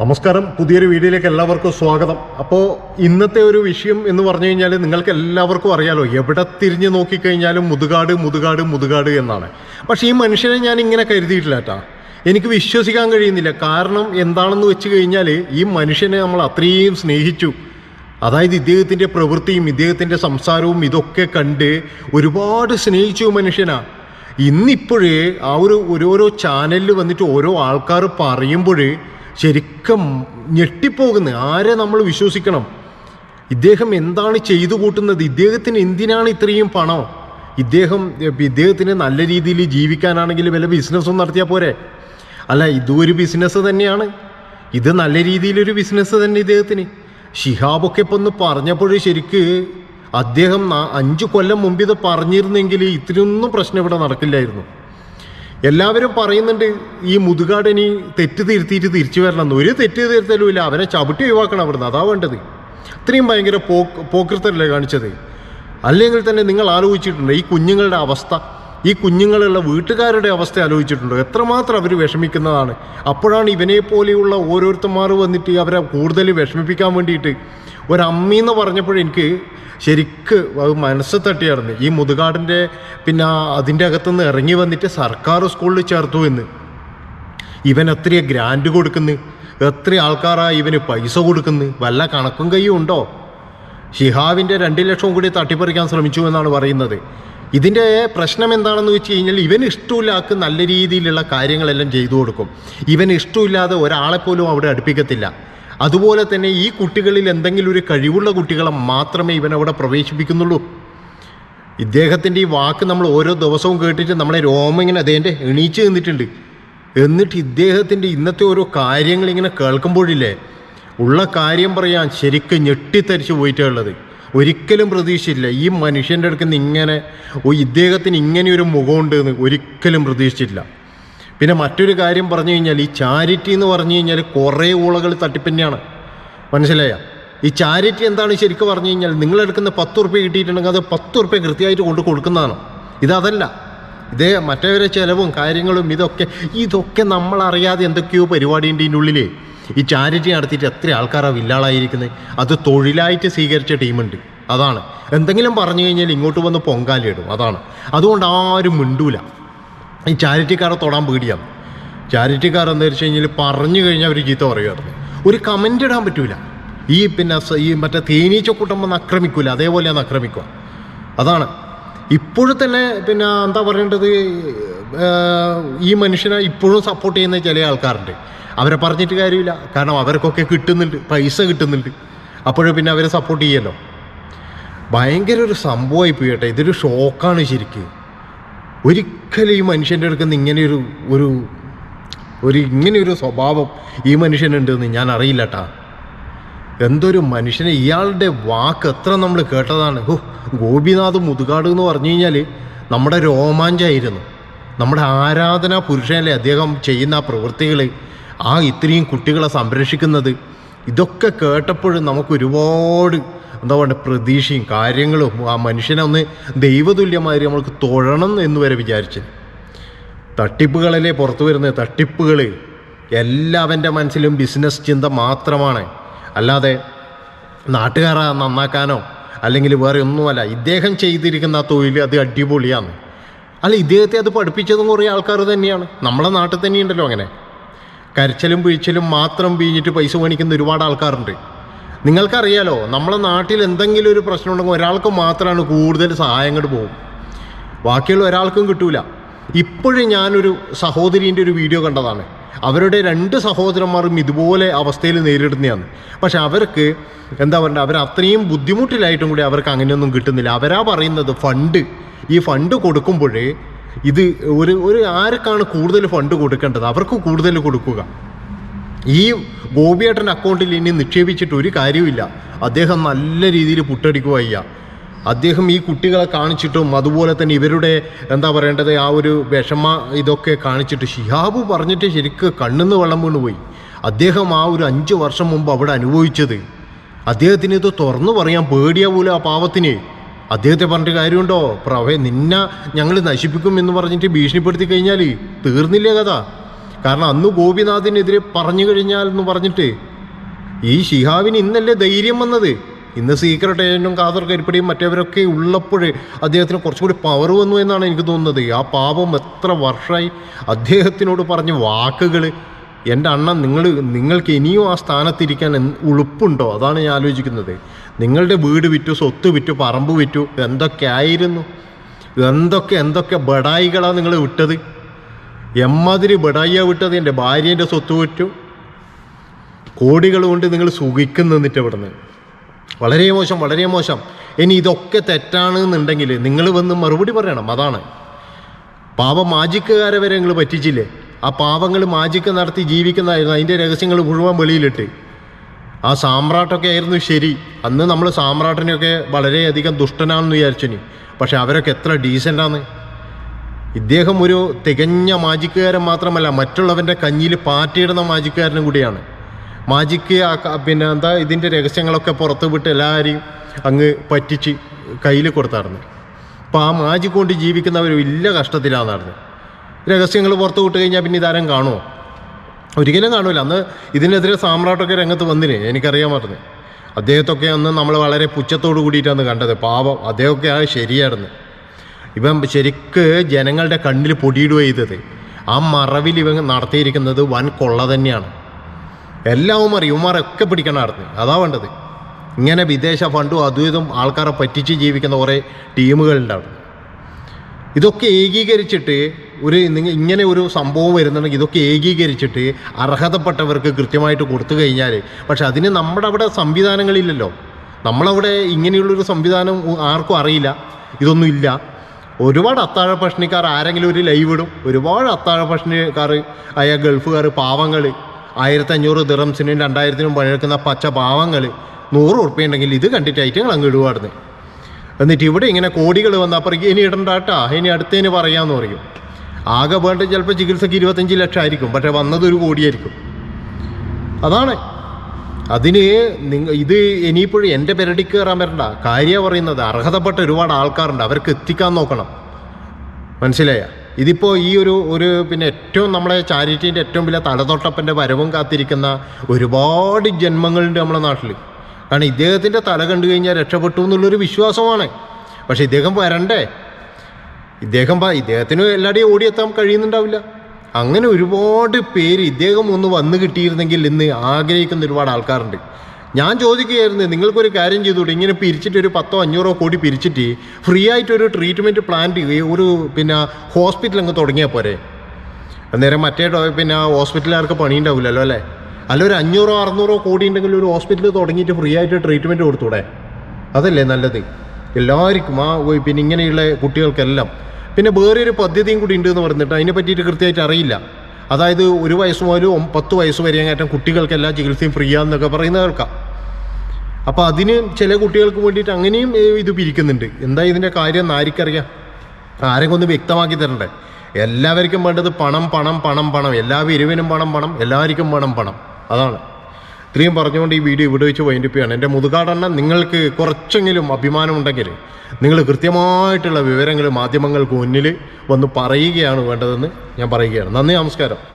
നമസ്കാരം. പുതിയൊരു വീഡിയോയിലേക്ക് എല്ലാവർക്കും സ്വാഗതം. അപ്പോൾ ഇന്നത്തെ ഒരു വിഷയം എന്ന് പറഞ്ഞു കഴിഞ്ഞാൽ നിങ്ങൾക്ക് എല്ലാവർക്കും അറിയാലോ എവിടെ തിരിഞ്ഞ് നോക്കിക്കഴിഞ്ഞാലും മുതുകാട് മുതുകാട് മുതുകാട് എന്നാണ്. പക്ഷേ ഈ മനുഷ്യനെ ഞാൻ ഇങ്ങനെ കരുതിയിട്ടില്ല കേട്ടാ. എനിക്ക് വിശ്വസിക്കാൻ കഴിയുന്നില്ല. കാരണം എന്താണെന്ന് വെച്ച് കഴിഞ്ഞാൽ ഈ മനുഷ്യനെ നമ്മൾ അത്രയും സ്നേഹിച്ചു. അതായത് ഇദ്ദേഹത്തിന്റെ പ്രവൃത്തിയും ഇദ്ദേഹത്തിന്റെ സംസാരവും ഇതൊക്കെ കണ്ട് ഒരുപാട് സ്നേഹിച്ചു മനുഷ്യനാ. ഇന്നിപ്പോഴേ ആ ഒരു ഓരോരോ ചാനലിൽ വന്നിട്ട് ഓരോ ആൾക്കാർ പറയുമ്പോൾ ശരിക്കും ഞെട്ടിപ്പോകുന്നത് ആരെ നമ്മൾ വിശ്വസിക്കണം? ഇദ്ദേഹം എന്താണ് ചെയ്തു കൂട്ടുന്നത്? ഇദ്ദേഹത്തിന് എന്തിനാണ് ഇത്രയും പണം? ഇദ്ദേഹം ഇദ്ദേഹത്തിന് നല്ല രീതിയിൽ ജീവിക്കാനാണെങ്കിൽ വല്ല ബിസിനസ്സും നടത്തിയാൽ പോരെ? അല്ല ഇതും ഒരു ബിസിനസ് തന്നെയാണ്. ഇത് നല്ല രീതിയിലൊരു ബിസിനസ് തന്നെ ഇദ്ദേഹത്തിന്. ഷിഹാബൊക്കെ ഇപ്പം ഒന്ന് പറഞ്ഞപ്പോൾ ശരിക്ക് അദ്ദേഹം അഞ്ചു കൊല്ലം മുമ്പ് ഇത് പറഞ്ഞിരുന്നെങ്കിൽ ഇത്തിരിയൊന്നും പ്രശ്നം ഇവിടെ നടക്കില്ലായിരുന്നു. എല്ലാവരും പറയുന്നുണ്ട് ഈ മുതുകാടനി തെറ്റ് തിരുത്തിയിട്ട് തിരിച്ചു വരണം ഒരു തെറ്റ് തിരുത്തലുമില്ല അവനെ ചവിട്ടി ഒഴിവാക്കണം അവിടുന്ന്. അതാ വേണ്ടത്. ഇത്രയും ഭയങ്കര പോക്ക് പോക്കൃത്തല്ലേ കാണിച്ചത്. അല്ലെങ്കിൽ തന്നെ നിങ്ങൾ ആലോചിച്ചിട്ടുണ്ട്? ഈ കുഞ്ഞുങ്ങളുടെ അവസ്ഥ. ഈ കുഞ്ഞുങ്ങളുള്ള വീട്ടുകാരുടെ അവസ്ഥ ആലോചിച്ചിട്ടുണ്ടോ. എത്രമാത്രം അവർ വിഷമിക്കുന്നതാണ്. അപ്പോഴാണ് ഇവനെ പോലെയുള്ള ഓരോരുത്തന്മാർ വന്നിട്ട് അവരെ കൂടുതൽ വിഷമിപ്പിക്കാൻ വേണ്ടിയിട്ട് ഒരമ്മീന്ന് പറഞ്ഞപ്പോഴെനിക്ക് ശരിക്ക് അത് മനസ്സ് തട്ടിയായിരുന്നു. ഈ മുതുകാടിന്റെ പിന്നെ അതിന്റെ അകത്തുനിന്ന് ഇറങ്ങി വന്നിട്ട് സർക്കാർ സ്കൂളിൽ ചേർത്തു എന്ന്. ഇവൻ എത്രയാണ് ഗ്രാൻഡ് കൊടുക്കുന്നു? എത്ര ആൾക്കാരാണ് ഇവന് പൈസ കൊടുക്കുന്നു? വല്ല കണക്കും കൈയും ഉണ്ടോ? ഷിഹാവിന്റെ രണ്ട് ലക്ഷം കൂടി തട്ടിപ്പറിക്കാൻ ശ്രമിച്ചു എന്നാണ് പറയുന്നത്. ഇതിന്റെ പ്രശ്നം എന്താണെന്ന് വെച്ച് കഴിഞ്ഞാൽ ഇവന് ഇഷ്ടമില്ലാക്ക് നല്ല രീതിയിലുള്ള കാര്യങ്ങളെല്ലാം ചെയ്തു കൊടുക്കും. ഇവന് ഇഷ്ടമില്ലാതെ ഒരാളെ പോലും അവിടെ അടുപ്പിക്കത്തില്ല. അതുപോലെ തന്നെ ഈ കുട്ടികളിൽ എന്തെങ്കിലും ഒരു കഴിവുള്ള കുട്ടികളെ മാത്രമേ ഇവൻ അവിടെ പ്രവേശിപ്പിക്കുന്നുള്ളൂ. ഇദ്ദേഹത്തിന്റെ ഈ വാക്ക് നമ്മൾ ഓരോ ദിവസവും കേട്ടിട്ട് നമ്മളെ രോമം ഇങ്ങനെ അതേന്റെ എണീച്ച് നിന്നിട്ടുണ്ട്. എന്നിട്ട് ഇദ്ദേഹത്തിന്റെ ഇന്നത്തെ ഓരോ കാര്യങ്ങൾ ഇങ്ങനെ കേൾക്കുമ്പോഴില്ലേ ഉള്ള കാര്യം പറയാൻ ശരിക്കും ഞെട്ടിത്തരിച്ച് പോയിട്ടുള്ളത് ഒരിക്കലും പ്രതീക്ഷിച്ചില്ല ഈ മനുഷ്യന്റെ അടുത്ത് നിന്ന് ഇങ്ങനെ ഇദ്ദേഹത്തിന് ഇങ്ങനെ ഒരു മുഖമുണ്ട് എന്ന് ഒരിക്കലും പ്രതീക്ഷിച്ചില്ല പിന്നെ മറ്റൊരു കാര്യം പറഞ്ഞു കഴിഞ്ഞാൽ ഈ ചാരിറ്റി എന്ന് പറഞ്ഞു കഴിഞ്ഞാൽ കുറേ ഊളകൾ തട്ടിപ്പിന്നെയാണ്. മനസ്സിലായ? ഈ ചാരിറ്റി എന്താണ് ശരിക്കും പറഞ്ഞു കഴിഞ്ഞാൽ നിങ്ങളെടുക്കുന്ന പത്ത് ഉറുപ്പ്യ കിട്ടിയിട്ടുണ്ടെങ്കിൽ അത് പത്ത് ഉറുപ്പ്യ കൃത്യമായിട്ട് കൊണ്ട് കൊടുക്കുന്നതാണ്. ഇതതല്ല. ഇതേ മറ്റവരെ ചിലവും കാര്യങ്ങളും ഇതൊക്കെ ഇതൊക്കെ നമ്മളറിയാതെ എന്തൊക്കെയോ പരിപാടിയുണ്ട് ഇതിന്റെ ഉള്ളിൽ ഈ ചാരിറ്റി നടത്തിയിട്ട് എത്ര ആൾക്കാരാണ് വില്ലാളായിരിക്കുന്നത് അത് തൊഴിലായിട്ട് സ്വീകരിച്ച ടീമുണ്ട്. അതാണ്. എന്തെങ്കിലും പറഞ്ഞു കഴിഞ്ഞാൽ ഇങ്ങോട്ട് വന്ന് പൊങ്കാലിടും അതാണ്. അതുകൊണ്ട് ആരും മിണ്ടൂല. ഈ ചാരിറ്റിക്കാരെ തൊടാൻ പേടിയാണ്. ചാരിറ്റിക്കാർ എന്താ വെച്ച് കഴിഞ്ഞാൽ പറഞ്ഞു കഴിഞ്ഞാൽ അവർ ചീത്ത പറയുമായിരുന്നു ഒരു കമന്റ് ഇടാൻ പറ്റൂല. ഈ പിന്നെ ഈ മറ്റേ തേനീച്ചക്കൂട്ടം വന്ന് ആക്രമിക്കൂല. അതേപോലെയാണ് ആക്രമിക്കുക. അതാണ്. ഇപ്പോഴും തന്നെ പിന്നെ എന്താ പറയേണ്ടത്? ഈ മനുഷ്യനെ ഇപ്പോഴും സപ്പോർട്ട് ചെയ്യുന്ന ചില ആൾക്കാരുണ്ട്. അവരെ പറഞ്ഞിട്ട് കാര്യമില്ല. കാരണം അവർക്കൊക്കെ കിട്ടുന്നുണ്ട് പൈസ കിട്ടുന്നുണ്ട്. അപ്പോഴും പിന്നെ അവരെ സപ്പോർട്ട് ചെയ്യല്ലോ. ഭയങ്കര ഒരു സംഭവമായി പോയി ഇതൊരു ഷോക്കാണ് ശരിക്കും. ഒരിക്കലും ഈ മനുഷ്യന്റെ അടുക്കുന്ന ഇങ്ങനെയൊരു ഒരു ഒരു ഇങ്ങനെയൊരു സ്വഭാവം ഈ മനുഷ്യനുണ്ടെന്ന് ഞാൻ അറിയില്ല കേട്ടാ എന്തൊരു മനുഷ്യനെ ഇയാളുടെ വാക്ക് എത്ര നമ്മൾ കേട്ടതാണ്. ഹോ ഗോപിനാഥ് മുതുകാട് എന്ന് പറഞ്ഞു കഴിഞ്ഞാൽ നമ്മുടെ രോമാഞ്ചായിരുന്നു. നമ്മുടെ ആരാധനാ പുരുഷനല്ലേ അദ്ദേഹം ചെയ്യുന്ന ആ പ്രവൃത്തികൾ ആ ഇത്രയും കുട്ടികളെ സംരക്ഷിക്കുന്നത്. ഇതൊക്കെ കേട്ടപ്പോഴും നമുക്ക് ഒരുപാട് എന്താ പറയുക പ്രതീക്ഷയും കാര്യങ്ങളും ആ മനുഷ്യനെ ഒന്ന് ദൈവതുല്യമാതിരി നമ്മൾക്ക് തൊഴണം എന്ന് വരെ വിചാരിച്ചു. തട്ടിപ്പുകളല്ലേ പുറത്തു വരുന്നത്? തട്ടിപ്പുകൾ എല്ലാവന്റെ മനസ്സിലും ബിസിനസ് ചിന്ത മാത്രമാണ്. അല്ലാതെ നാട്ടുകാരെ നന്നാക്കാനോ അല്ലെങ്കിൽ വേറെ ഒന്നുമല്ല ഇദ്ദേഹം ചെയ്തിരിക്കുന്ന തൊഴിൽ അത് അടിപൊളിയാണ്. അല്ല ഇദ്ദേഹത്തെ അത് പഠിപ്പിച്ചതും കുറേ ആൾക്കാർ തന്നെയാണ്. നമ്മളെ നാട്ടിൽ തന്നെയുണ്ടല്ലോ അങ്ങനെ. കരച്ചിലും പിഴിച്ചിലും മാത്രം പിഴിഞ്ഞിട്ട് പൈസ മേടിക്കുന്ന ഒരുപാട് ആൾക്കാരുണ്ട്. നിങ്ങൾക്കറിയാലോ നമ്മളെ നാട്ടിൽ എന്തെങ്കിലും ഒരു പ്രശ്നം ഉണ്ടെങ്കിൽ ഒരാൾക്ക് മാത്രമാണ് കൂടുതൽ സഹായങ്ങൾ പോകും. ബാക്കിയുള്ള ഒരാൾക്കും കിട്ടൂല. ഇപ്പോഴും ഞാനൊരു സഹോദരീന്റെ ഒരു വീഡിയോ കണ്ടതാണ്. അവരുടെ രണ്ട് സഹോദരന്മാരും ഇതുപോലെ അവസ്ഥയിൽ നേരിടുന്നതാണ്. പക്ഷെ അവർക്ക് എന്താ പറയുക അവർ അത്രയും ബുദ്ധിമുട്ടിലായിട്ടും കൂടി അവർക്ക് അങ്ങനെയൊന്നും കിട്ടുന്നില്ല. അവരാ പറയുന്നത് ഫണ്ട്. ഈ ഫണ്ട് കൊടുക്കുമ്പോഴേ ഇത് ഒരു ഒരു ആർക്കാണ് കൂടുതൽ ഫണ്ട് കൊടുക്കേണ്ടത്? അവർക്ക് കൂടുതൽ കൊടുക്കുക. ഈ ഗോപിയേട്ടൻ അക്കൗണ്ടിൽ ഇനി നിക്ഷേപിച്ചിട്ട് ഒരു കാര്യമില്ല അദ്ദേഹം നല്ല രീതിയിൽ പുട്ടടിക്കുക അയ്യ. അദ്ദേഹം ഈ കുട്ടികളെ കാണിച്ചിട്ടും അതുപോലെ തന്നെ ഇവരുടെ എന്താ പറയേണ്ടത് ആ ഒരു വിഷമ ഇതൊക്കെ കാണിച്ചിട്ട് ഷിഹാബ് പറഞ്ഞിട്ട് ശരിക്ക് കണ്ണിന്ന് വെള്ളം വീണുപോയി അദ്ദേഹം ആ ഒരു അഞ്ച് വർഷം മുമ്പ് അവിടെ അനുഭവിച്ചത്. അദ്ദേഹത്തിന് ഇത് തുറന്നു പറയാൻ പേടിയാവൂല ആ പാവത്തിന്. അദ്ദേഹത്തെ പറഞ്ഞിട്ട് കാര്യമുണ്ടോ? പ്രവേ നിന്നെ ഞങ്ങൾ നശിപ്പിക്കും എന്ന് പറഞ്ഞിട്ട് ഭീഷണിപ്പെടുത്തി കഴിഞ്ഞാൽ തീർന്നില്ലേ കഥ. കാരണം അന്ന് ഗോപിനാഥിനെതിരെ പറഞ്ഞു കഴിഞ്ഞാൽ എന്ന് പറഞ്ഞിട്ട് ഈ ഷിഹാവിന് ഇന്നല്ലേ ധൈര്യം വന്നത്? ഇന്ന് സീക്രട്ട് ഏജന്റും കാതർ കരിപ്പടിയും മറ്റവരൊക്കെ ഉള്ളപ്പോൾ അദ്ദേഹത്തിന് കുറച്ചുകൂടി പവർ വന്നു എന്നാണ് എനിക്ക് തോന്നുന്നത്. ആ പാപം എത്ര വർഷമായി അദ്ദേഹത്തിനോട് പറഞ്ഞ വാക്കുകൾ എന്റെ അണ്ണൻ നിങ്ങൾ നിങ്ങൾക്ക് ഇനിയും ആ സ്ഥാനത്തിരിക്കാൻ ഉളുപ്പുണ്ടോ? അതാണ് ഞാൻ ആലോചിക്കുന്നത്. നിങ്ങളുടെ വീട് വിറ്റു സ്വത്ത് വിറ്റു പറമ്പ് വിറ്റു എന്തൊക്കെ ആയിരുന്നു? എന്തൊക്കെ എന്തൊക്കെ ബടായികളാണ് നിങ്ങൾ വിട്ടത്? എമ്മാതിരി ബടായിയാ വിട്ടത്? എന്റെ ഭാര്യേന്റെ സ്വത്ത് വിറ്റു. കോടികൾ കൊണ്ട് നിങ്ങൾ സുഖിക്കുന്നു നിന്നിട്ട് ഇവിടുന്ന്. വളരെ മോശം വളരെ മോശം. ഇനി ഇതൊക്കെ തെറ്റാണെന്നുണ്ടെങ്കിൽ നിങ്ങൾ വന്ന് മറുപടി പറയണം. അതാണ്. പാപം മാജിക്കുകാരെ വരെ നിങ്ങൾ പറ്റിച്ചില്ലേ? ആ പാവങ്ങൾ മാജിക്ക് നടത്തി ജീവിക്കുന്നതായിരുന്നു. അതിന്റെ രഹസ്യങ്ങൾ മുഴുവൻ വെളിയിലിട്ട്. ആ സാമ്രാട്ടൊക്കെ ആയിരുന്നു ശരി. അന്ന് നമ്മൾ സാമ്രാട്ടിനെയൊക്കെ വളരെയധികം ദുഷ്ടനാണെന്ന് വിചാരിച്ചിന്. പക്ഷെ അവരൊക്കെ എത്ര ഡീസന്റാണ് ഇദ്ദേഹം ഒരു തികഞ്ഞ മാജിക്കുകാരൻ മാത്രമല്ല മറ്റുള്ളവന്റെ കഞ്ഞിയിൽ പാറ്റിയിടുന്ന മാജിക്കുകാരനും കൂടിയാണ്. മാജിക്ക് പിന്നെ എന്താ ഇതിന്റെ രഹസ്യങ്ങളൊക്കെ പുറത്ത് വിട്ട് എല്ലാവരെയും അങ്ങ് പറ്റിച്ച് കയ്യിൽ കൊടുത്തായിരുന്നു. അപ്പോൾ ആ മാജിക്കൊണ്ട് ജീവിക്കുന്നവർ വലിയ കഷ്ടത്തിലാണ് നടന്നത് രഹസ്യങ്ങൾ പുറത്തു വിട്ട് കഴിഞ്ഞാൽ പിന്നെ ഇതാരം കാണുമോ ഒരിക്കലും കാണൂല. അന്ന് ഇതിനെതിരെ സാമ്രാട്ടൊക്കെ രംഗത്ത് വന്നിന് എനിക്കറിയാമായിരുന്നു അദ്ദേഹത്തൊക്കെ അന്ന് നമ്മൾ വളരെ പുച്ഛത്തോട് കൂടിയിട്ടാണ് കണ്ടത്. പാപം അദ്ദേഹമൊക്കെ ആ ശരിയായിരുന്നു. ഇവൻ ശരിക്ക് ജനങ്ങളുടെ കണ്ണിൽ പൊടിയിടുക ചെയ്തത്. ആ മറവിൽ ഇവൻ നടത്തിയിരിക്കുന്നത് വൻ കൊള്ള തന്നെയാണ്. എല്ലാവരും അറിയും. ഇവന്മാരൊക്കെ പിടിക്കണമായിരുന്നു അതാ വേണ്ടത്. ഇങ്ങനെ വിദേശ ഫണ്ടും അതും ഇതും ആൾക്കാരെ പറ്റിച്ച് ജീവിക്കുന്ന കുറേ ടീമുകളുണ്ടാവും. ഇതൊക്കെ ഏകീകരിച്ചിട്ട് ഒരു നിങ്ങൾ ഇങ്ങനെ ഒരു സംഭവം വരുന്നുണ്ടെങ്കിൽ ഇതൊക്കെ ഏകീകരിച്ചിട്ട് അർഹതപ്പെട്ടവർക്ക് കൃത്യമായിട്ട് കൊടുത്തു കഴിഞ്ഞാൽ പക്ഷെ അതിന് നമ്മുടെ അവിടെ സംവിധാനങ്ങളില്ലല്ലോ. നമ്മളവിടെ ഇങ്ങനെയുള്ളൊരു സംവിധാനം ആർക്കും അറിയില്ല. ഇതൊന്നും ഇല്ല. ഒരുപാട് അത്താഴ ഭക്ഷണിക്കാർ ആരെങ്കിലും ഒരു ലൈവ് ഇടും. ഒരുപാട് അത്താഴ ഭക്ഷണിക്കാർ ആയ ഗൾഫുകാർ പാവങ്ങൾ ആയിരത്തി അഞ്ഞൂറ് ദിറംസിനും രണ്ടായിരത്തിനും പണിയെടുക്കുന്ന പച്ച പാവങ്ങൾ നൂറ് ഉറുപ്പ്യ ഇത് കണ്ടിട്ട് ഐറ്റങ്ങൾ അങ്ങ് ഇടുവായിരുന്നു എന്നിട്ട് ഇവിടെ ഇങ്ങനെ കോടികൾ വന്ന അപ്പുറം ഇനി ഇടണ്ടാട്ടാ ഇനി അടുത്തതിന് പറയാമെന്ന് പറയും. ആകെ വേണ്ട ചിലപ്പോൾ ചികിത്സയ്ക്ക് ഇരുപത്തഞ്ച് ലക്ഷം ആയിരിക്കും പക്ഷെ വന്നത് ഒരു കോടിയായിരിക്കും. അതാണ്. അതിന് നിങ്ങൾ ഇത് ഇനിയിപ്പോഴും എന്റെ പെരടിക്ക് കയറാൻ വരണ്ട കാര്യം പറയുന്നത് അർഹതപ്പെട്ട ഒരുപാട് ആൾക്കാരുണ്ട് അവർക്ക് എത്തിക്കാൻ നോക്കണം. മനസ്സിലായ? ഇതിപ്പോൾ ഈ ഒരു ഒരു പിന്നെ ഏറ്റവും നമ്മളെ ചാരിറ്റീന്റെ ഏറ്റവും വലിയ തലതൊട്ടപ്പന്റെ വരവും കാത്തിരിക്കുന്ന ഒരുപാട് ജന്മങ്ങളുണ്ട് നമ്മുടെ നാട്ടിൽ കാരണം ഇദ്ദേഹത്തിന്റെ തല കണ്ടു കഴിഞ്ഞാൽ രക്ഷപ്പെട്ടു എന്നുള്ളൊരു വിശ്വാസമാണ്. പക്ഷേ ഇദ്ദേഹം വരണ്ടേ? ഇദ്ദേഹം ഇദ്ദേഹത്തിന് എല്ലാവരുടെയും ഓടിയെത്താൻ കഴിയുന്നുണ്ടാവില്ല. അങ്ങനെ ഒരുപാട് പേര് ഇദ്ദേഹം ഒന്ന് വന്നു കിട്ടിയിരുന്നെങ്കിൽ ഇന്ന് ആഗ്രഹിക്കുന്ന ഒരുപാട് ആൾക്കാരുണ്ട്. ഞാൻ ചോദിക്കുകയായിരുന്നു നിങ്ങൾക്കൊരു കാര്യം ചെയ്തുകൂടെ ഇങ്ങനെ പിരിച്ചിട്ട് ഒരു പത്തോ അഞ്ഞൂറോ കോടി പിരിച്ചിട്ട് ഫ്രീ ആയിട്ട് ഒരു ട്രീറ്റ്മെന്റ് പ്ലാൻ ഒരു പിന്നെ ഹോസ്പിറ്റൽ അങ്ങ് തുടങ്ങിയാൽ പോരെ? അന്നേരം മറ്റേ പിന്നെ ഹോസ്പിറ്റലുകാർക്ക് പണിയുണ്ടാവില്ലല്ലോ അല്ലേ? അല്ല ഒരു അഞ്ഞൂറോ അറുന്നൂറോ കോടി ഉണ്ടെങ്കിൽ ഒരു ഹോസ്പിറ്റൽ തുടങ്ങിയിട്ട് ഫ്രീ ആയിട്ട് ട്രീറ്റ്മെന്റ് കൊടുത്തൂടെ? അതല്ലേ നല്ലത്. എല്ലാവർക്കും ആ പിന്നെ ഇങ്ങനെയുള്ള കുട്ടികൾക്കെല്ലാം പിന്നെ വേറൊരു പദ്ധതിയും കൂടി ഉണ്ട് എന്ന് പറഞ്ഞിട്ട് അതിനെ പറ്റിയിട്ട് കൃത്യമായിട്ട് അറിയില്ല. അതായത് ഒരു വയസ്സ് മുതൽ പത്ത് വയസ്സ് വരെ അങ്ങേറ്റം കുട്ടികൾക്ക് എല്ലാ ചികിത്സയും ഫ്രീ ആണെന്നൊക്കെ പറയുന്ന കേൾക്കാം. അപ്പോൾ അതിന് ചില കുട്ടികൾക്ക് വേണ്ടിയിട്ട് അങ്ങനെയും ഇത് പിരിക്കുന്നുണ്ട്. എന്താ ഇതിന്റെ കാര്യം എന്ന് ആർക്കറിയാം? ആരെങ്കിലും ഒന്ന് വ്യക്തമാക്കി തരണ്ടേ? എല്ലാവർക്കും വേണ്ടത് പണം പണം പണം പണം. എല്ലാ പിരിവിനും പണം പണം. എല്ലാവർക്കും വേണം പണം. അതാണ്. ഇത്രയും പറഞ്ഞുകൊണ്ട് ഈ വീഡിയോ ഇവിടെ വെച്ച് വൈൻഡിപ്പിയാണ് എന്റെ മുതുകാടെണ്ണം നിങ്ങൾക്ക് കുറച്ചെങ്കിലും അഭിമാനമുണ്ടെങ്കിൽ നിങ്ങൾ കൃത്യമായിട്ടുള്ള വിവരങ്ങൾ മാധ്യമങ്ങൾക്ക് മുന്നിൽ വന്ന് പറയുകയാണ് വേണ്ടതെന്ന് ഞാൻ പറയുകയാണ്. നന്ദി നമസ്കാരം.